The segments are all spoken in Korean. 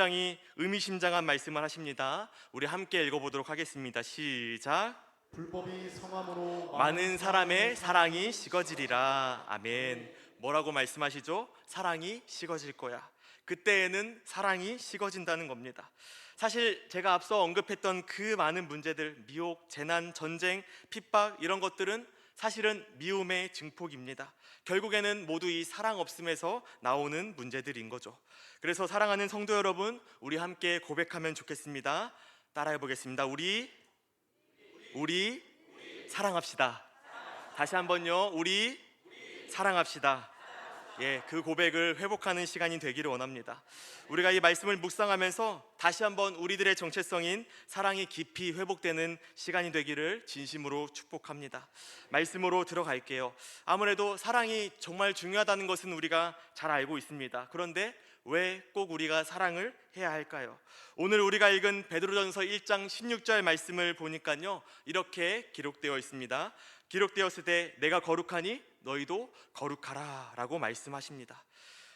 굉장히 의미심장한 말씀을 하십니다. 우리 함께 읽어보도록 하겠습니다. 시작. 불법이 성함으로 많은 사람의 사랑이 식어지리라. 아멘. 뭐라고 말씀하시죠? 사랑이 식어질 거야. 그때에는 사랑이 식어진다는 겁니다. 사실 제가 앞서 언급했던 그 많은 문제들, 미혹, 재난, 전쟁, 핍박 이런 것들은 사실은 미움의 증폭입니다. 결국에는 모두 이 사랑 없음에서 나오는 문제들인 거죠. 그래서 사랑하는 성도 여러분, 우리 함께 고백하면 좋겠습니다. 따라해 보겠습니다. 우리 우리 사랑합시다. 다시 한번요. 우리 사랑합시다. 예, 그 고백을 회복하는 시간이 되기를 원합니다. 우리가 이 말씀을 묵상하면서 다시 한번 우리들의 정체성인 사랑이 깊이 회복되는 시간이 되기를 진심으로 축복합니다. 말씀으로 들어갈게요. 아무래도 사랑이 정말 중요하다는 것은 우리가 잘 알고 있습니다. 그런데 왜 꼭 우리가 사랑을 해야 할까요? 오늘 우리가 읽은 베드로전서 1장 16절 말씀을 보니까요. 이렇게 기록되어 있습니다. 기록되었을 때 내가 거룩하니 너희도 거룩하라라고 말씀하십니다.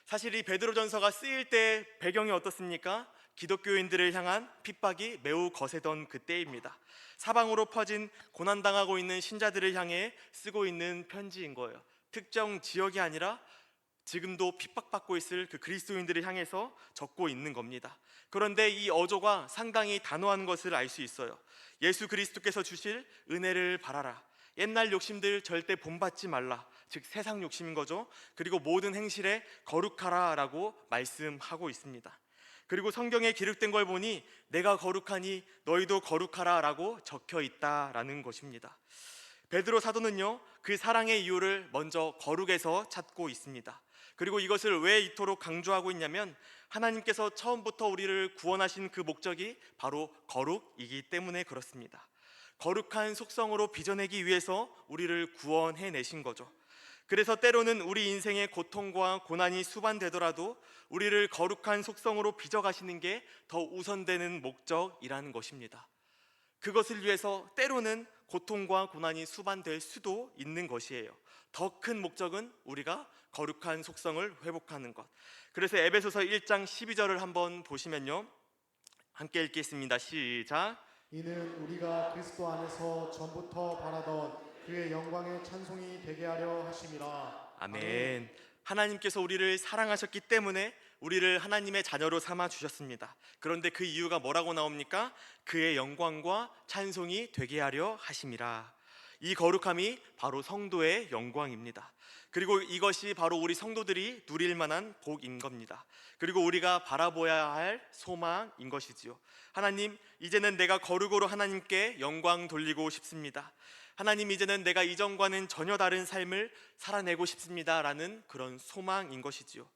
사실 이 베드로전서가 쓰일 때 배경이 어떻습니까? 기독교인들을 향한 핍박이 매우 거세던 그때입니다. 사방으로 퍼진 고난당하고 있는 신자들을 향해 쓰고 있는 편지인 거예요. 특정 지역이 아니라 지금도 핍박받고 있을 그 그리스도인들을 향해서 적고 있는 겁니다. 그런데 이 어조가 상당히 단호한 것을 알 수 있어요. 예수 그리스도께서 주실 은혜를 바라라. 옛날 욕심들 절대 본받지 말라. 즉 세상 욕심인 거죠. 그리고 모든 행실에 거룩하라라고 말씀하고 있습니다. 그리고 성경에 기록된 걸 보니 내가 거룩하니 너희도 거룩하라라고 적혀 있다라는 것입니다. 베드로 사도는요 그 사랑의 이유를 먼저 거룩에서 찾고 있습니다. 그리고 이것을 왜 이토록 강조하고 있냐면 하나님께서 처음부터 우리를 구원하신 그 목적이 바로 거룩이기 때문에 그렇습니다. 거룩한 속성으로 빚어내기 위해서 우리를 구원해 내신 거죠. 그래서 때로는 우리 인생의 고통과 고난이 수반되더라도 우리를 거룩한 속성으로 빚어가시는 게 더 우선되는 목적이라는 것입니다. 그것을 위해서 때로는 고통과 고난이 수반될 수도 있는 것이에요. 더 큰 목적은 우리가 거룩한 속성을 회복하는 것. 그래서 에베소서 1장 12절을 한번 보시면요. 함께 읽겠습니다. 시작. 이는 우리가 그리스도 안에서 전부터 바라던 그의 영광의 찬송이 되게 하려 하심이라. 아멘. 하나님께서 우리를 사랑하셨기 때문에 우리를 하나님의 자녀로 삼아 주셨습니다. 그런데 그 이유가 뭐라고 나옵니까? 그의 영광과 찬송이 되게 하려 하심이라. 이 거룩함이 바로 성도의 영광입니다. 그리고 이것이 바로 우리 성도들이 누릴 만한 복인 겁니다. 그리고 우리가 바라보아야 할 소망인 것이지요. 하나님, 이제는 내가 거룩으로 하나님께 영광 돌리고 싶습니다. 하나님, 이제는 내가 이전과는 전혀 다른 삶을 살아내고 싶습니다 라는 그런 소망인 것이지요.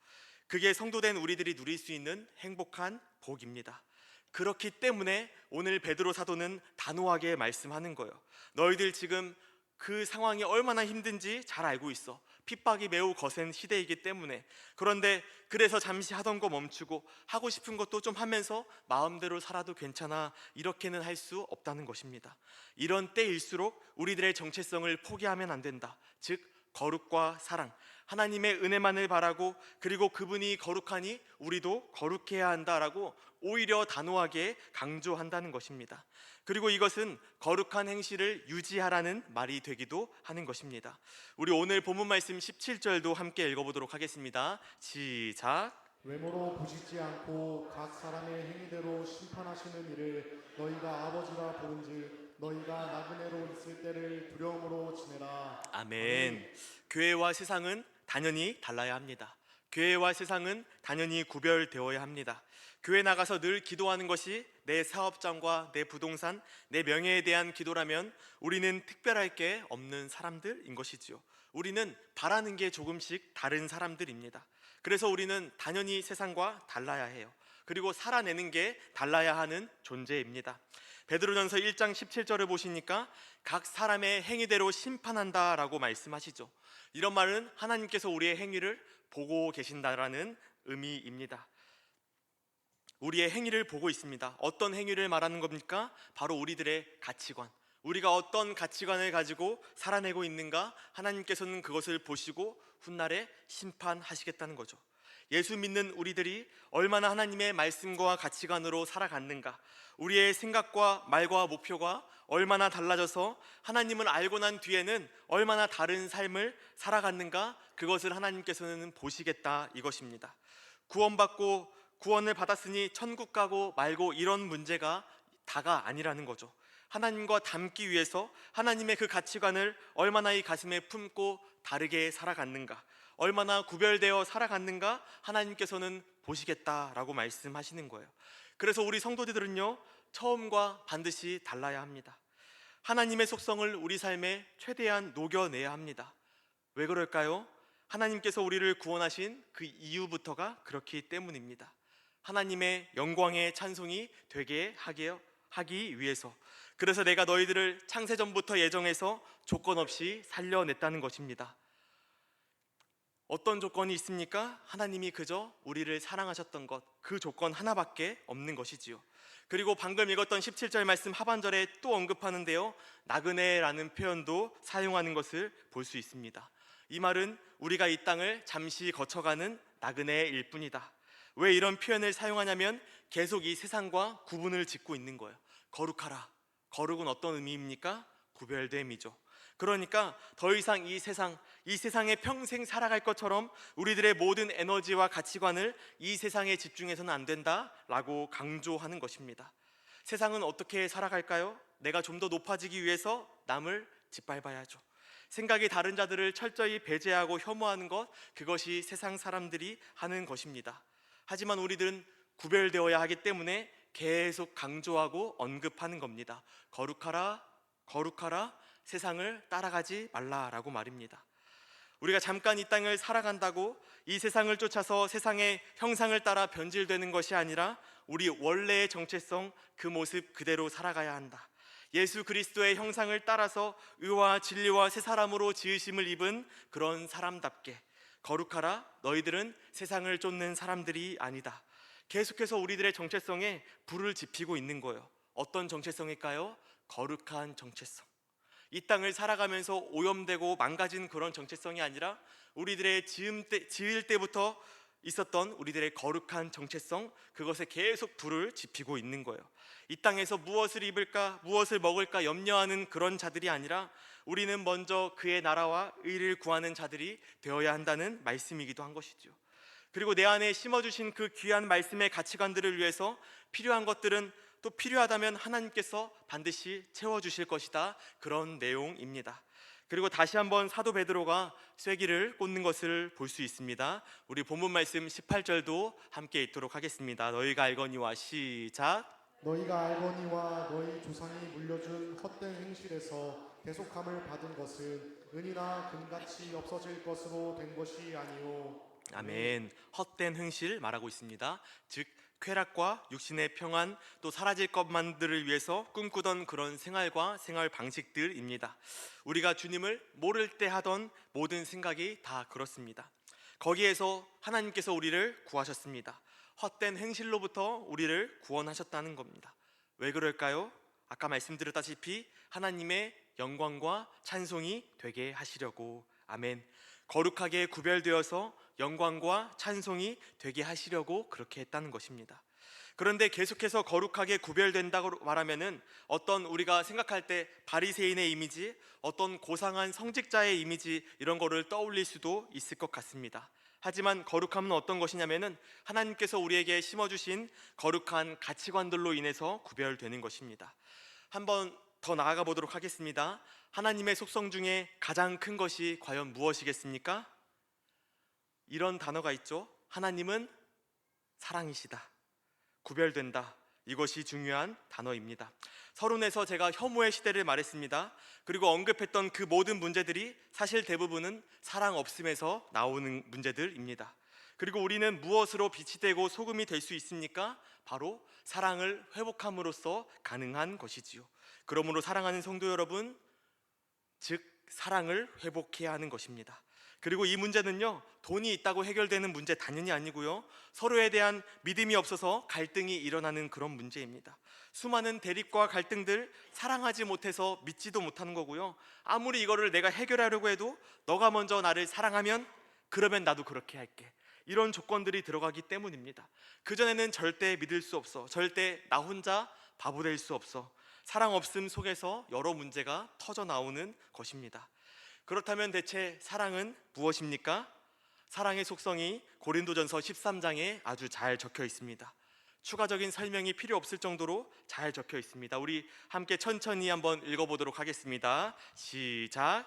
그게 성도된 우리들이 누릴 수 있는 행복한 복입니다. 그렇기 때문에 오늘 베드로 사도는 단호하게 말씀하는 거예요. 너희들 지금 그 상황이 얼마나 힘든지 잘 알고 있어. 핍박이 매우 거센 시대이기 때문에. 그런데 그래서 잠시 하던 거 멈추고 하고 싶은 것도 좀 하면서 마음대로 살아도 괜찮아. 이렇게는 할 수 없다는 것입니다. 이런 때일수록 우리들의 정체성을 포기하면 안 된다. 즉 거룩과 사랑, 하나님의 은혜만을 바라고 그리고 그분이 거룩하니 우리도 거룩해야 한다라고 오히려 단호하게 강조한다는 것입니다. 그리고 이것은 거룩한 행실을 유지하라는 말이 되기도 하는 것입니다. 우리 오늘 본문 말씀 17절도 함께 읽어보도록 하겠습니다. 시작. 외모로 보시지 않고 각 사람의 행위대로 심판하시는 이를 너희가 아버지라 부른즉 너희가 나그네로 있을 때를 두려움으로 지내라. 아멘. 교회와 세상은 당연히 달라야 합니다. 교회와 세상은 당연히 구별되어야 합니다. 교회 나가서 늘 기도하는 것이 내 사업장과 내 부동산, 내 명예에 대한 기도라면 우리는 특별할 게 없는 사람들인 것이지요. 우리는 바라는 게 조금씩 다른 사람들입니다. 그래서 우리는 당연히 세상과 달라야 해요. 그리고 살아내는 게 달라야 하는 존재입니다. 베드로전서 1장 17절을 보시니까 각 사람의 행위대로 심판한다라고 말씀하시죠. 이런 말은 하나님께서 우리의 행위를 보고 계신다라는 의미입니다. 우리의 행위를 보고 있습니다. 어떤 행위를 말하는 겁니까? 바로 우리들의 가치관. 우리가 어떤 가치관을 가지고 살아내고 있는가 하나님께서는 그것을 보시고 훗날에 심판하시겠다는 거죠. 예수 믿는 우리들이 얼마나 하나님의 말씀과 가치관으로 살아갔는가, 우리의 생각과 말과 목표가 얼마나 달라져서 하나님을 알고 난 뒤에는 얼마나 다른 삶을 살아갔는가, 그것을 하나님께서는 보시겠다 이것입니다. 구원받고 구원을 받았으니 천국 가고 말고 이런 문제가 다가 아니라는 거죠. 하나님과 닮기 위해서 하나님의 그 가치관을 얼마나 이 가슴에 품고 다르게 살아갔는가, 얼마나 구별되어 살아갔는가 하나님께서는 보시겠다라고 말씀하시는 거예요. 그래서 우리 성도들은요, 처음과 반드시 달라야 합니다. 하나님의 속성을 우리 삶에 최대한 녹여내야 합니다. 왜 그럴까요? 하나님께서 우리를 구원하신 그 이유부터가 그렇기 때문입니다. 하나님의 영광의 찬송이 되게 하게 하기 위해서 그래서 내가 너희들을 창세전부터 예정해서 조건 없이 살려냈다는 것입니다. 어떤 조건이 있습니까? 하나님이 그저 우리를 사랑하셨던 것, 그 조건 하나밖에 없는 것이지요. 그리고 방금 읽었던 17절 말씀 하반절에 또 언급하는데요. 나그네라는 표현도 사용하는 것을 볼 수 있습니다. 이 말은 우리가 이 땅을 잠시 거쳐가는 나그네일 뿐이다. 왜 이런 표현을 사용하냐면 계속 이 세상과 구분을 짓고 있는 거예요. 거룩하라. 거룩은 어떤 의미입니까? 구별됨이죠. 그러니까 더 이상 이 세상, 이 세상에 평생 살아갈 것처럼 우리들의 모든 에너지와 가치관을 이 세상에 집중해서는 안 된다라고 강조하는 것입니다. 세상은 어떻게 살아갈까요? 내가 좀 더 높아지기 위해서 남을 짓밟아야죠. 생각이 다른 자들을 철저히 배제하고 혐오하는 것, 그것이 세상 사람들이 하는 것입니다. 하지만 우리들은 구별되어야 하기 때문에 계속 강조하고 언급하는 겁니다. 거룩하라, 거룩하라, 세상을 따라가지 말라라고 말입니다. 우리가 잠깐 이 땅을 살아간다고 이 세상을 쫓아서 세상의 형상을 따라 변질되는 것이 아니라 우리 원래의 정체성 그 모습 그대로 살아가야 한다. 예수 그리스도의 형상을 따라서 의와 진리와 새 사람으로 지으심을 입은 그런 사람답게 거룩하라 너희들은 세상을 쫓는 사람들이 아니다. 계속해서 우리들의 정체성에 불을 지피고 있는 거예요. 어떤 정체성일까요? 거룩한 정체성. 이 땅을 살아가면서 오염되고 망가진 그런 정체성이 아니라 우리들의 지음 때, 지을 때부터 있었던 우리들의 거룩한 정체성 그것에 계속 불을 지피고 있는 거예요. 이 땅에서 무엇을 입을까, 무엇을 먹을까 염려하는 그런 자들이 아니라 우리는 먼저 그의 나라와 의를 구하는 자들이 되어야 한다는 말씀이기도 한 것이죠. 그리고 내 안에 심어주신 그 귀한 말씀의 가치관들을 위해서 필요한 것들은 또 필요하다면 하나님께서 반드시 채워 주실 것이다. 그런 내용입니다. 그리고 다시 한번 사도 베드로가 쐐기를 꽂는 것을 볼 수 있습니다. 우리 본문 말씀 18절도 함께 읽도록 하겠습니다. 너희가 알거니와 시작. 너희가 알거니와 너희 조상이 물려준 헛된 행실에서 계속함을 받은 것은 은이나 금같이 없어질 것으로 된 것이 아니요 아멘. 헛된 흥실 말하고 있습니다. 즉 쾌락과 육신의 평안 또 사라질 것만들을 위해서 꿈꾸던 그런 생활과 생활 방식들입니다. 우리가 주님을 모를 때 하던 모든 생각이 다 그렇습니다. 거기에서 하나님께서 우리를 구하셨습니다. 헛된 행실로부터 우리를 구원하셨다는 겁니다. 왜 그럴까요? 아까 말씀드렸다시피 하나님의 영광과 찬송이 되게 하시려고 아멘. 거룩하게 구별되어서 영광과 찬송이 되게 하시려고 그렇게 했다는 것입니다. 그런데 계속해서 거룩하게 구별된다고 말하면은 어떤 우리가 생각할 때 바리새인의 이미지, 어떤 고상한 성직자의 이미지 이런 거를 떠올릴 수도 있을 것 같습니다. 하지만 거룩함은 어떤 것이냐면은 하나님께서 우리에게 심어 주신 거룩한 가치관들로 인해서 구별되는 것입니다. 한번 더 나아가 보도록 하겠습니다. 하나님의 속성 중에 가장 큰 것이 과연 무엇이겠습니까? 이런 단어가 있죠. 하나님은 사랑이시다. 구별된다. 이것이 중요한 단어입니다. 서론에서 제가 혐오의 시대를 말했습니다. 그리고 언급했던 그 모든 문제들이 사실 대부분은 사랑 없음에서 나오는 문제들입니다. 그리고 우리는 무엇으로 빛이 되고 소금이 될 수 있습니까? 바로 사랑을 회복함으로써 가능한 것이지요. 그러므로 사랑하는 성도 여러분, 즉 사랑을 회복해야 하는 것입니다. 그리고 이 문제는요 돈이 있다고 해결되는 문제 당연히 아니고요 서로에 대한 믿음이 없어서 갈등이 일어나는 그런 문제입니다. 수많은 대립과 갈등들 사랑하지 못해서 믿지도 못하는 거고요 아무리 이거를 내가 해결하려고 해도 너가 먼저 나를 사랑하면 그러면 나도 그렇게 할게 이런 조건들이 들어가기 때문입니다. 그전에는 절대 믿을 수 없어. 절대 나 혼자 바보 될 수 없어. 사랑 없음 속에서 여러 문제가 터져 나오는 것입니다. 그렇다면 대체 사랑은 무엇입니까? 사랑의 속성이 고린도전서 13장에 아주 잘 적혀 있습니다. 추가적인 설명이 필요 없을 정도로 잘 적혀 있습니다. 우리 함께 천천히 한번 읽어보도록 하겠습니다. 시작.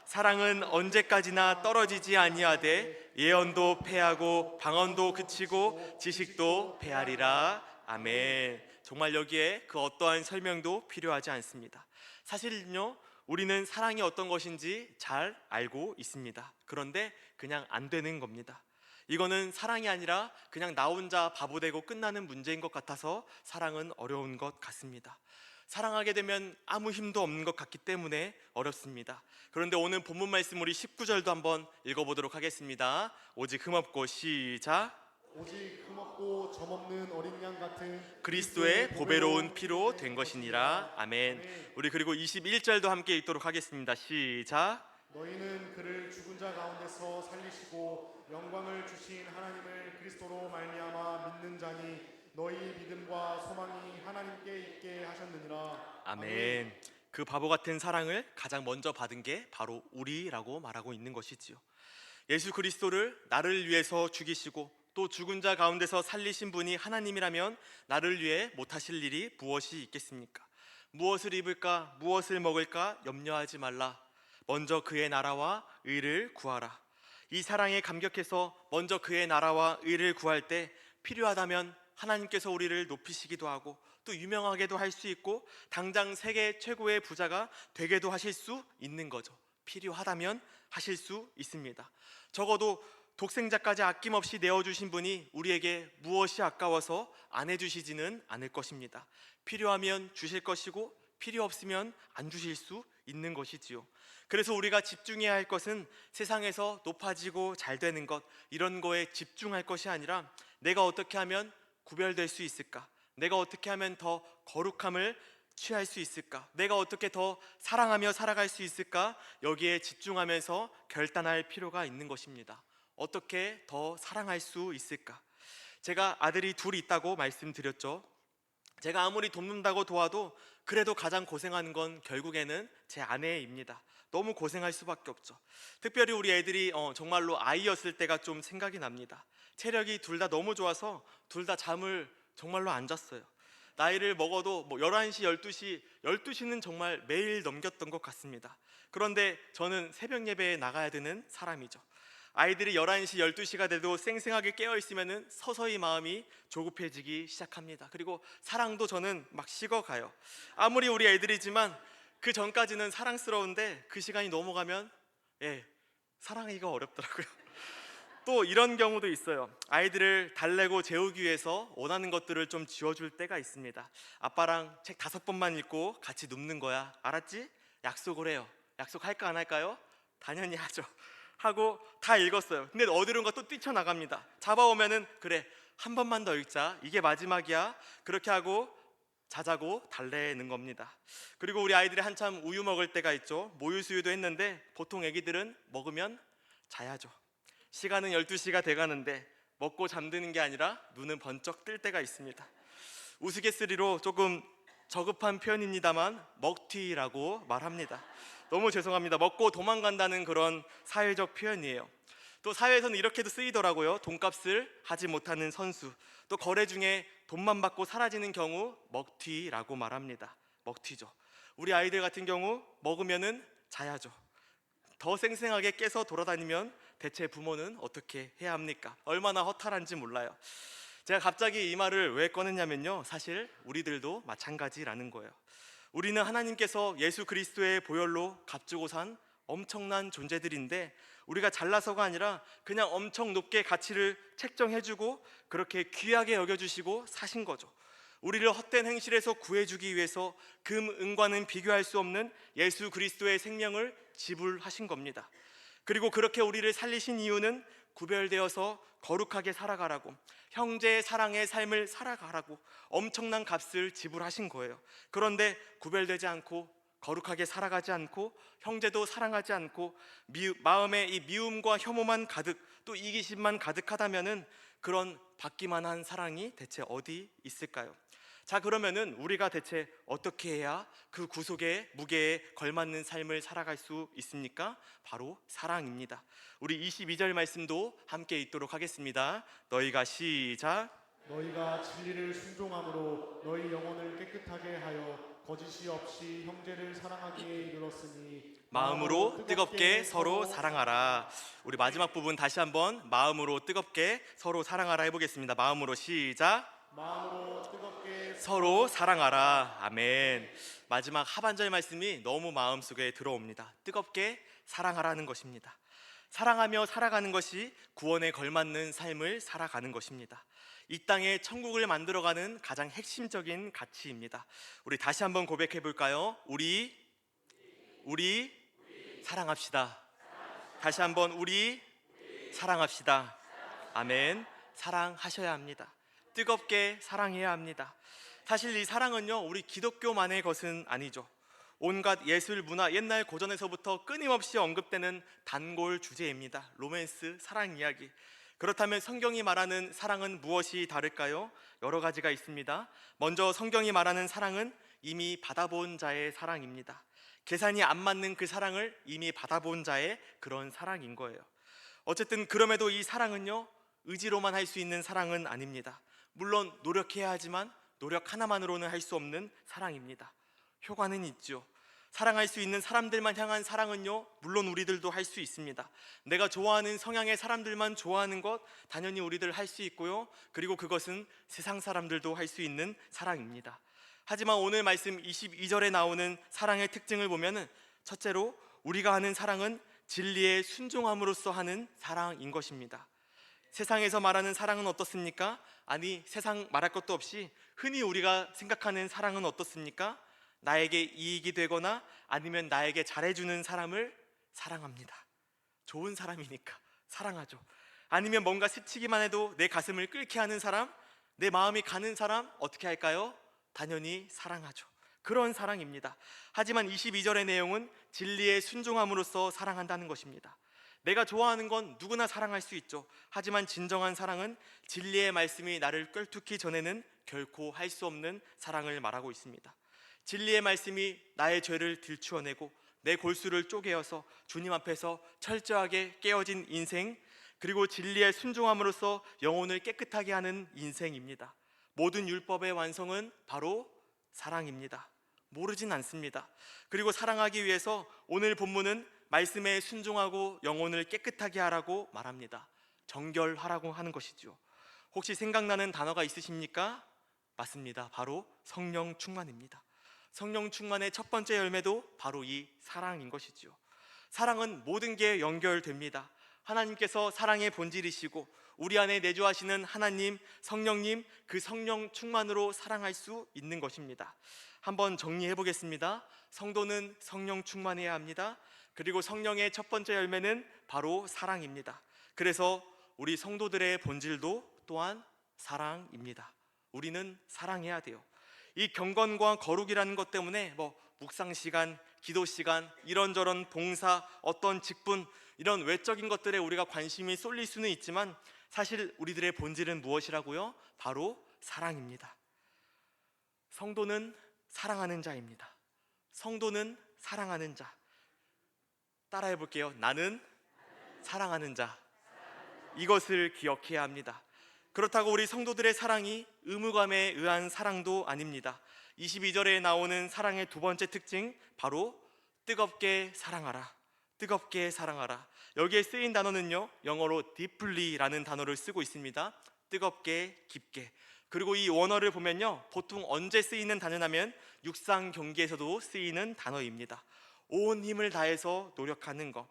사랑은 언제까지나 떨어지지 아니하되 예언도 패하고 방언도 그치고 지식도 패하리라. 아멘. 정말 여기에 그 어떠한 설명도 필요하지 않습니다. 사실은요 우리는 사랑이 어떤 것인지 잘 알고 있습니다. 그런데 그냥 안 되는 겁니다. 이거는 사랑이 아니라 그냥 나 혼자 바보 되고 끝나는 문제인 것 같아서 사랑은 어려운 것 같습니다 사랑하게 되면 아무 힘도 없는 것 같기 때문에 어렵습니다. 그런데 오늘 본문 말씀 우리 19절도 한번 읽어보도록 하겠습니다. 오직 흠없고 시작. 오직 흠없고 점없는 어린 양 같은 그리스도의 보배로운 피로 된 것이니라. 아멘. 우리 그리고 21절도 함께 읽도록 하겠습니다. 시작. 너희는 그를 죽은 자 가운데서 살리시고 영광을 주신 하나님을 그리스도로 말미암아 믿는 자니 너희 믿음과 소망이 하나님께 있게 하셨느니라 아멘. 그 바보 같은 사랑을 가장 먼저 받은 게 바로 우리라고 말하고 있는 것이지요. 예수 그리스도를 나를 위해서 죽이시고 또 죽은 자 가운데서 살리신 분이 하나님이라면 나를 위해 못하실 일이 무엇이 있겠습니까? 무엇을 입을까, 무엇을 먹을까 염려하지 말라. 먼저 그의 나라와 의를 구하라. 이 사랑에 감격해서 먼저 그의 나라와 의를 구할 때 필요하다면 하나님께서 우리를 높이시기도 하고 또 유명하게도 할 수 있고 당장 세계 최고의 부자가 되게도 하실 수 있는 거죠. 필요하다면 하실 수 있습니다. 적어도 독생자까지 아낌없이 내어주신 분이 우리에게 무엇이 아까워서 안 해주시지는 않을 것입니다. 필요하면 주실 것이고 필요 없으면 안 주실 수 있는 것이지요. 그래서 우리가 집중해야 할 것은 세상에서 높아지고 잘 되는 것 이런 거에 집중할 것이 아니라 내가 어떻게 하면 구별될 수 있을까? 내가 어떻게 하면 더 거룩함을 취할 수 있을까? 내가 어떻게 더 사랑하며 살아갈 수 있을까? 여기에 집중하면서 결단할 필요가 있는 것입니다. 어떻게 더 사랑할 수 있을까? 제가 아들이 둘 있다고 말씀드렸죠. 제가 아무리 돕는다고 도와도 그래도 가장 고생하는 건 결국에는 제 아내입니다. 너무 고생할 수밖에 없죠. 특별히 우리 애들이 어, 정말로 아이였을 때가 좀 생각이 납니다. 체력이 둘 다 너무 좋아서 둘 다 잠을 정말로 안 잤어요. 나이를 먹어도 뭐 11시, 12시, 12시는 정말 매일 넘겼던 것 같습니다. 그런데 저는 새벽 예배에 나가야 되는 사람이죠. 아이들이 11시, 12시가 돼도 쌩쌩하게 깨어 있으면은 서서히 마음이 조급해지기 시작합니다. 그리고 사랑도 저는 막 식어가요. 아무리 우리 애들이지만 그 전까지는 사랑스러운데 그 시간이 넘어가면 예, 사랑하기가 어렵더라고요. 또 이런 경우도 있어요. 아이들을 달래고 재우기 위해서 원하는 것들을 좀 지워줄 때가 있습니다. 아빠랑 책 다섯 번만 읽고 같이 눕는 거야. 알았지? 약속을 해요. 약속할까 안 할까요? 당연히 하죠. 하고 다 읽었어요. 근데 어디론가 또 뛰쳐나갑니다. 잡아오면은 그래 한 번만 더 읽자. 이게 마지막이야. 그렇게 하고 자자고 달래는 겁니다. 그리고 우리 아이들이 한참 우유 먹을 때가 있죠. 모유 수유도 했는데 보통 애기들은 먹으면 자야죠. 시간은 12시가 돼 가는데 먹고 잠드는 게 아니라 눈은 번쩍 뜰 때가 있습니다. 우스갯소리로 조금 저급한 표현입니다만 먹튀라고 말합니다. 너무 죄송합니다. 먹고 도망간다는 그런 사회적 표현이에요. 또 사회에서는 이렇게도 쓰이더라고요. 돈값을 하지 못하는 선수. 또 거래 중에 돈만 받고 사라지는 경우 먹튀라고 말합니다. 먹튀죠. 우리 아이들 같은 경우 먹으면은 자야죠. 더 쌩쌩하게 깨서 돌아다니면 대체 부모는 어떻게 해야 합니까? 얼마나 허탈한지 몰라요. 제가 갑자기 이 말을 왜 꺼냈냐면요. 사실 우리들도 마찬가지라는 거예요. 우리는 하나님께서 예수 그리스도의 보혈로 값주고 산 엄청난 존재들인데 우리가 잘나서가 아니라 그냥 엄청 높게 가치를 책정해주고 그렇게 귀하게 여겨주시고 사신 거죠. 우리를 헛된 행실에서 구해주기 위해서 금, 은과는 비교할 수 없는 예수 그리스도의 생명을 지불하신 겁니다. 그리고 그렇게 우리를 살리신 이유는 구별되어서 거룩하게 살아가라고 형제의 사랑의 삶을 살아가라고 엄청난 값을 지불하신 거예요. 그런데 구별되지 않고 거룩하게 살아가지 않고 형제도 사랑하지 않고 미, 마음에 이 미움과 혐오만 가득 또 이기심만 가득하다면은 그런 받기만 한 사랑이 대체 어디 있을까요? 자 그러면은 우리가 대체 어떻게 해야 그 구속의 무게에 걸맞는 삶을 살아갈 수 있습니까? 바로 사랑입니다. 우리 22절 말씀도 함께 읽도록 하겠습니다. 너희가 시작 너희가 진리를 순종함으로 너희 영혼을 깨끗하게 하여 거짓이 없이 형제를 사랑하기에 이르렀으니 마음으로 뜨겁게 서로 사랑하라. 우리 마지막 부분 다시 한번 마음으로 뜨겁게 서로 사랑하라 해보겠습니다. 마음으로 시작. 마음으로 뜨겁게 서로 사랑하라. 아멘. 마지막 하반절 말씀이 너무 마음속에 들어옵니다. 뜨겁게 사랑하라는 것입니다. 사랑하며 살아가는 것이 구원에 걸맞는 삶을 살아가는 것입니다. 이 땅에 천국을 만들어가는 가장 핵심적인 가치입니다. 우리 다시 한번 고백해 볼까요? 우리 우리 사랑합시다. 다시 한번 우리 사랑합시다. 아멘. 사랑하셔야 합니다. 뜨겁게 사랑해야 합니다. 사실 이 사랑은요, 우리 기독교만의 것은 아니죠. 온갖 예술 문화 옛날 고전에서부터 끊임없이 언급되는 단골 주제입니다. 로맨스 사랑 이야기. 그렇다면 성경이 말하는 사랑은 무엇이 다를까요? 여러 가지가 있습니다. 먼저 성경이 말하는 사랑은 이미 받아본 자의 사랑입니다. 계산이 안 맞는 그 사랑을 이미 받아본 자의 그런 사랑인 거예요. 어쨌든 그럼에도 이 사랑은요 의지로만 할 수 있는 사랑은 아닙니다. 물론 노력해야 하지만 노력 하나만으로는 할 수 없는 사랑입니다. 효과는 있죠. 사랑할 수 있는 사람들만 향한 사랑은요 물론 우리들도 할 수 있습니다. 내가 좋아하는 성향의 사람들만 좋아하는 것 당연히 우리들 할 수 있고요. 그리고 그것은 세상 사람들도 할 수 있는 사랑입니다. 하지만 오늘 말씀 22절에 나오는 사랑의 특징을 보면은 첫째로 우리가 하는 사랑은 진리에 순종함으로써 하는 사랑인 것입니다. 세상에서 말하는 사랑은 어떻습니까? 아니, 세상 말할 것도 없이 흔히 우리가 생각하는 사랑은 어떻습니까? 나에게 이익이 되거나 아니면 나에게 잘해주는 사람을 사랑합니다. 좋은 사람이니까 사랑하죠. 아니면 뭔가 스치기만 해도 내 가슴을 끓게 하는 사람, 내 마음이 가는 사람 어떻게 할까요? 당연히 사랑하죠. 그런 사랑입니다. 하지만 22절의 내용은 진리에 순종함으로써 사랑한다는 것입니다. 내가 좋아하는 건 누구나 사랑할 수 있죠. 하지만 진정한 사랑은 진리의 말씀이 나를 꿰뚫기 전에는 결코 할 수 없는 사랑을 말하고 있습니다. 진리의 말씀이 나의 죄를 들추어내고 내 골수를 쪼개어서 주님 앞에서 철저하게 깨어진 인생 그리고 진리에 순종함으로써 영혼을 깨끗하게 하는 인생입니다. 모든 율법의 완성은 바로 사랑입니다. 모르진 않습니다. 그리고 사랑하기 위해서 오늘 본문은 말씀에 순종하고 영혼을 깨끗하게 하라고 말합니다. 정결하라고 하는 것이죠. 혹시 생각나는 단어가 있으십니까? 맞습니다. 바로 성령 충만입니다. 성령 충만의 첫 번째 열매도 바로 이 사랑인 것이죠. 사랑은 모든 게 연결됩니다. 하나님께서 사랑의 본질이시고 우리 안에 내주하시는 하나님, 성령님 그 성령 충만으로 사랑할 수 있는 것입니다. 한번 정리해 보겠습니다. 성도는 성령 충만해야 합니다. 그리고 성령의 첫 번째 열매는 바로 사랑입니다. 그래서 우리 성도들의 본질도 또한 사랑입니다. 우리는 사랑해야 돼요. 이 경건과 거룩이라는 것 때문에 뭐 묵상 시간, 기도 시간, 이런저런 봉사, 어떤 직분 이런 외적인 것들에 우리가 관심이 쏠릴 수는 있지만 사실 우리들의 본질은 무엇이라고요? 바로 사랑입니다. 성도는 사랑하는 자입니다. 성도는 사랑하는 자. 따라해 볼게요. 나는 사랑하는 자. 이것을 기억해야 합니다. 그렇다고 우리 성도들의 사랑이 의무감에 의한 사랑도 아닙니다. 22절에 나오는 사랑의 두 번째 특징 바로 뜨겁게 사랑하라. 뜨겁게 사랑하라. 여기에 쓰인 단어는요. 영어로 deeply라는 단어를 쓰고 있습니다. 뜨겁게 깊게. 그리고 이 원어를 보면요. 보통 언제 쓰이는 단어냐면 육상 경기에서도 쓰이는 단어입니다. 온 힘을 다해서 노력하는 것.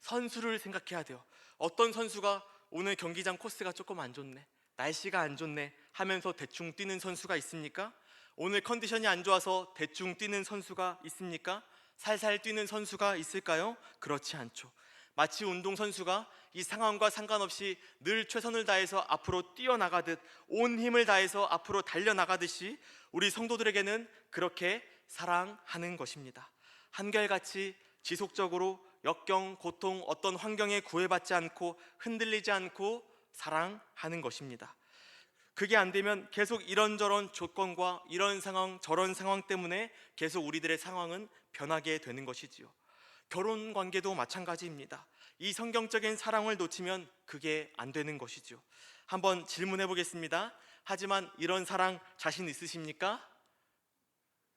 선수를 생각해야 돼요. 어떤 선수가 오늘 경기장 코스가 조금 안 좋네. 날씨가 안 좋네 하면서 대충 뛰는 선수가 있습니까? 오늘 컨디션이 안 좋아서 대충 뛰는 선수가 있습니까? 살살 뛰는 선수가 있을까요? 그렇지 않죠. 마치 운동 선수가 이 상황과 상관없이 늘 최선을 다해서 앞으로 뛰어나가듯 온 힘을 다해서 앞으로 달려나가듯이 우리 성도들에게는 그렇게 사랑하는 것입니다. 한결같이 지속적으로 역경, 고통, 어떤 환경에 구애받지 않고 흔들리지 않고 사랑하는 것입니다. 그게 안 되면 계속 이런저런 조건과 이런 상황, 저런 상황 때문에 계속 우리들의 상황은 변하게 되는 것이지요. 결혼 관계도 마찬가지입니다. 이 성경적인 사랑을 놓치면 그게 안 되는 것이죠. 한번 질문해 보겠습니다. 하지만 이런 사랑 자신 있으십니까?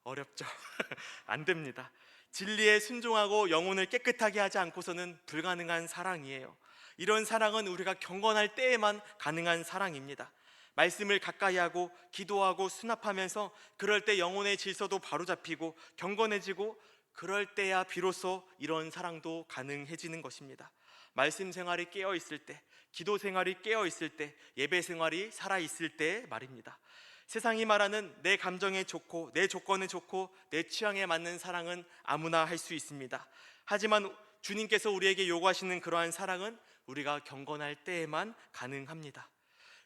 어렵죠. 안 됩니다. 진리에 순종하고 영혼을 깨끗하게 하지 않고서는 불가능한 사랑이에요. 이런 사랑은 우리가 경건할 때에만 가능한 사랑입니다. 말씀을 가까이 하고 기도하고 수납하면서 그럴 때 영혼의 질서도 바로잡히고 경건해지고 그럴 때야 비로소 이런 사랑도 가능해지는 것입니다. 말씀 생활이 깨어 있을 때, 기도 생활이 깨어 있을 때, 예배 생활이 살아 있을 때 말입니다. 세상이 말하는 내 감정에 좋고 내 조건에 좋고 내 취향에 맞는 사랑은 아무나 할 수 있습니다. 하지만 주님께서 우리에게 요구하시는 그러한 사랑은 우리가 경건할 때에만 가능합니다.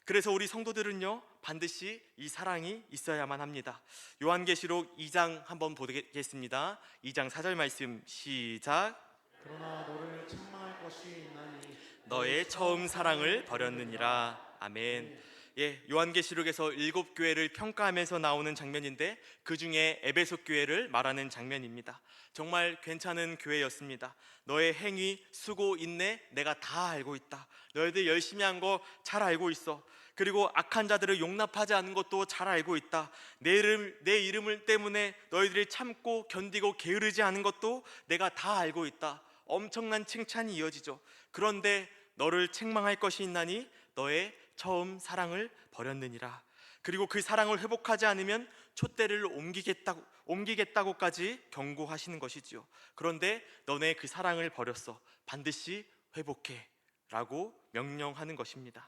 그래서 우리 성도들은요 반드시 이 사랑이 있어야만 합니다. 요한계시록 2장 한번 보겠습니다. 2장 4절 말씀 시작. 그러나 너를 책망할 것이 있나니 너의 처음 사랑을 버렸느니라. 아멘. 예, 요한계시록에서 일곱 교회를 평가하면서 나오는 장면인데 그 중에 에베소 교회를 말하는 장면입니다. 정말 괜찮은 교회였습니다. 너의 행위, 수고, 인내 내가 다 알고 있다. 너희들 열심히 한 거 잘 알고 있어. 그리고 악한 자들을 용납하지 않는 것도 잘 알고 있다. 내 이름 내 이름을 때문에 너희들이 참고 견디고 게으르지 않은 것도 내가 다 알고 있다. 엄청난 칭찬이 이어지죠. 그런데 너를 책망할 것이 있나니 너의 처음 사랑을 버렸느니라. 그리고 그 사랑을 회복하지 않으면 촛대를 옮기겠다고 옮기겠다고까지 경고하시는 것이지요. 그런데 너네 그 사랑을 버렸어. 반드시 회복해라고 명령하는 것입니다.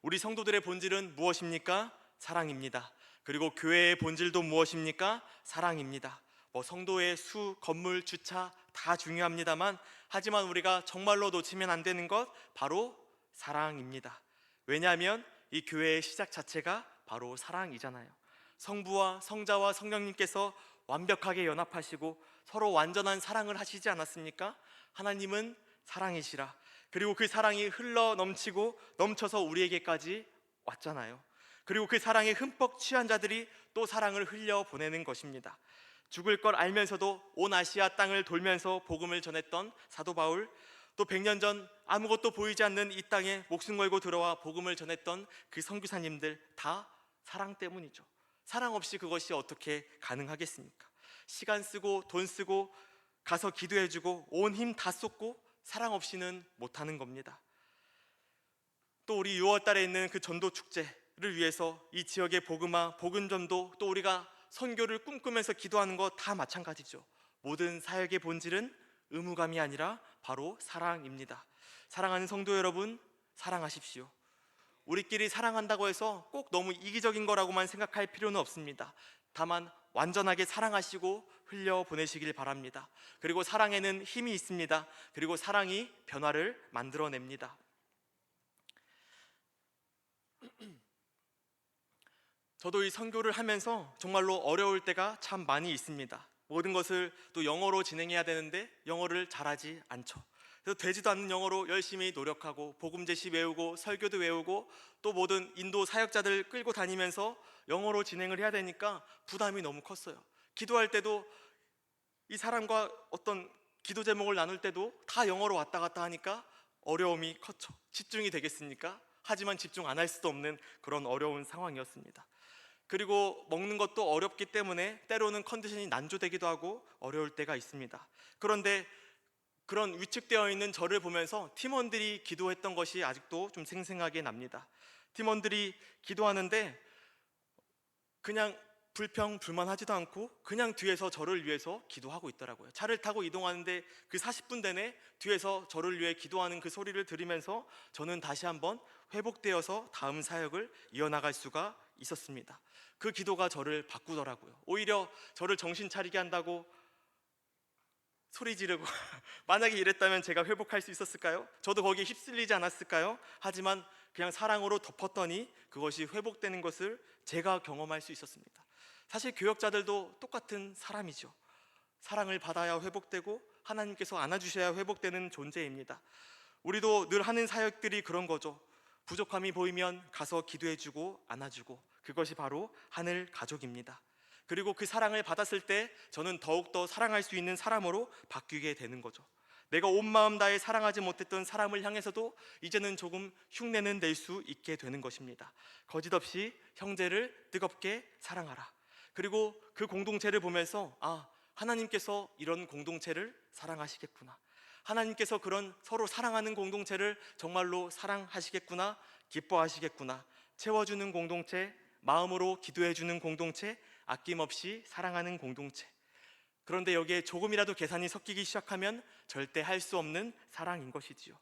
우리 성도들의 본질은 무엇입니까? 사랑입니다. 그리고 교회의 본질도 무엇입니까? 사랑입니다. 뭐 성도의 수, 건물, 주차 다 중요합니다만 하지만 우리가 정말로 놓치면 안 되는 것 바로 사랑입니다. 왜냐하면 이 교회의 시작 자체가 바로 사랑이잖아요. 성부와 성자와 성령님께서 완벽하게 연합하시고 서로 완전한 사랑을 하시지 않았습니까? 하나님은 사랑이시라. 그리고 그 사랑이 흘러 넘치고 넘쳐서 우리에게까지 왔잖아요. 그리고 그 사랑에 흠뻑 취한 자들이 또 사랑을 흘려 보내는 것입니다. 죽을 걸 알면서도 온 아시아 땅을 돌면서 복음을 전했던 사도 바울, 또 100년 전 아무것도 보이지 않는 이 땅에 목숨 걸고 들어와 복음을 전했던 그 선교사님들 다 사랑 때문이죠. 사랑 없이 그것이 어떻게 가능하겠습니까? 시간 쓰고 돈 쓰고 가서 기도해 주고 온 힘 다 쏟고 사랑 없이는 못 하는 겁니다. 또 우리 6월 달에 있는 그 전도 축제를 위해서 이 지역의 복음화, 복음 전도 또 우리가 선교를 꿈꾸면서 기도하는 것다 마찬가지죠. 모든 사역의 본질은 의무감이 아니라 바로 사랑입니다. 사랑하는 성도 여러분, 사랑하십시오. 우리끼리 사랑한다고 해서 꼭 너무 이기적인 거라고만 생각할 필요는 없습니다. 다만 완전하게 사랑하시고 흘려 보내시길 바랍니다. 그리고 사랑에는 힘이 있습니다. 그리고 사랑이 변화를 만들어냅니다. 저도 이 선교를 하면서 정말로 어려울 때가 참 많이 있습니다. 모든 것을 또 영어로 진행해야 되는데 영어를 잘하지 않죠. 그래서 되지도 않는 영어로 열심히 노력하고 복음 제시 외우고 설교도 외우고 또 모든 인도 사역자들 끌고 다니면서 영어로 진행을 해야 되니까 부담이 너무 컸어요. 기도할 때도 이 사람과 어떤 기도 제목을 나눌 때도 다 영어로 왔다 갔다 하니까 어려움이 컸죠. 집중이 되겠습니까? 하지만 집중 안 할 수도 없는 그런 어려운 상황이었습니다. 그리고 먹는 것도 어렵기 때문에 때로는 컨디션이 난조되기도 하고 어려울 때가 있습니다. 그런데 그런 위축되어 있는 저를 보면서 팀원들이 기도했던 것이 아직도 좀 생생하게 납니다. 팀원들이 기도하는데 그냥 불평 불만하지도 않고 그냥 뒤에서 저를 위해서 기도하고 있더라고요. 차를 타고 이동하는데 그 40분 내내 뒤에서 저를 위해 기도하는 그 소리를 들으면서 저는 다시 한번 회복되어서 다음 사역을 이어나갈 수가 있었습니다. 그 기도가 저를 바꾸더라고요. 오히려 저를 정신 차리게 한다고 소리 지르고 만약에 이랬다면 제가 회복할 수 있었을까요? 저도 거기에 휩쓸리지 않았을까요? 하지만 그냥 사랑으로 덮었더니 그것이 회복되는 것을 제가 경험할 수 있었습니다. 사실 교역자들도 똑같은 사람이죠. 사랑을 받아야 회복되고 하나님께서 안아주셔야 회복되는 존재입니다. 우리도 늘 하는 사역들이 그런 거죠. 부족함이 보이면 가서 기도해주고 안아주고 그것이 바로 하늘 가족입니다. 그리고 그 사랑을 받았을 때 저는 더욱더 사랑할 수 있는 사람으로 바뀌게 되는 거죠. 내가 온 마음 다해 사랑하지 못했던 사람을 향해서도 이제는 조금 흉내는 낼 수 있게 되는 것입니다. 거짓없이 형제를 뜨겁게 사랑하라. 그리고 그 공동체를 보면서 아, 하나님께서 이런 공동체를 사랑하시겠구나. 하나님께서 그런 서로 사랑하는 공동체를 정말로 사랑하시겠구나, 기뻐하시겠구나. 채워주는 공동체, 마음으로 기도해 주는 공동체, 아낌없이 사랑하는 공동체. 그런데 여기에 조금이라도 계산이 섞이기 시작하면 절대 할 수 없는 사랑인 것이지요.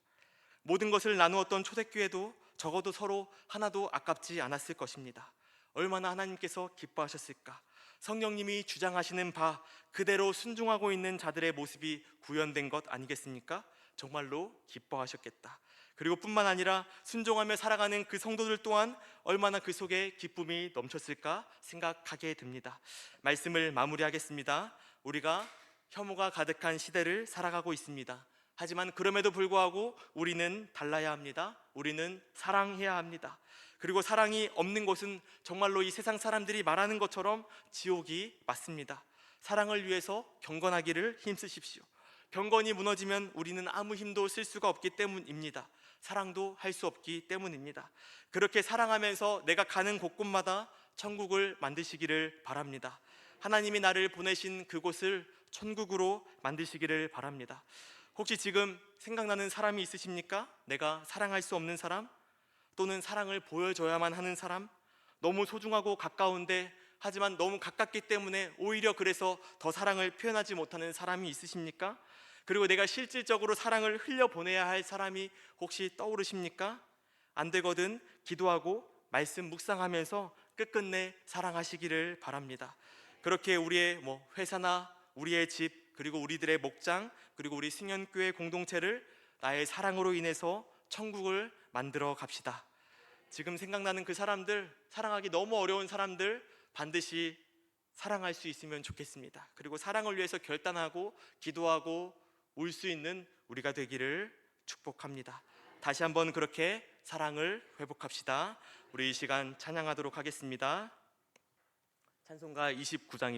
모든 것을 나누었던 초대교회도 적어도 서로 하나도 아깝지 않았을 것입니다. 얼마나 하나님께서 기뻐하셨을까? 성령님이 주장하시는 바 그대로 순종하고 있는 자들의 모습이 구현된 것 아니겠습니까? 정말로 기뻐하셨겠다. 그리고 뿐만 아니라 순종하며 살아가는 그 성도들 또한 얼마나 그 속에 기쁨이 넘쳤을까 생각하게 됩니다. 말씀을 마무리하겠습니다. 우리가 혐오가 가득한 시대를 살아가고 있습니다. 하지만 그럼에도 불구하고 우리는 달라야 합니다. 우리는 사랑해야 합니다. 그리고 사랑이 없는 곳은 정말로 이 세상 사람들이 말하는 것처럼 지옥이 맞습니다. 사랑을 위해서 경건하기를 힘쓰십시오. 경건이 무너지면 우리는 아무 힘도 쓸 수가 없기 때문입니다. 사랑도 할 수 없기 때문입니다. 그렇게 사랑하면서 내가 가는 곳곳마다 천국을 만드시기를 바랍니다. 하나님이 나를 보내신 그곳을 천국으로 만드시기를 바랍니다. 혹시 지금 생각나는 사람이 있으십니까? 내가 사랑할 수 없는 사람? 또는 사랑을 보여줘야만 하는 사람? 너무 소중하고 가까운데 하지만 너무 가깝기 때문에 오히려 그래서 더 사랑을 표현하지 못하는 사람이 있으십니까? 그리고 내가 실질적으로 사랑을 흘려보내야 할 사람이 혹시 떠오르십니까? 안 되거든 기도하고 말씀 묵상하면서 끝끝내 사랑하시기를 바랍니다. 그렇게 우리의 뭐 회사나 우리의 집 그리고 우리들의 목장 그리고 우리 승연교회 공동체를 나의 사랑으로 인해서 천국을 만들어 갑시다. 지금 생각나는 그 사람들 사랑하기 너무 어려운 사람들 반드시 사랑할 수 있으면 좋겠습니다. 그리고 사랑을 위해서 결단하고 기도하고 올수 있는 우리가 되기를 축복합니다. 다시 한번 그렇게 사랑을 회복합시다. 우리 이 시간 찬양하도록 하겠습니다. 찬송가 29장입니다.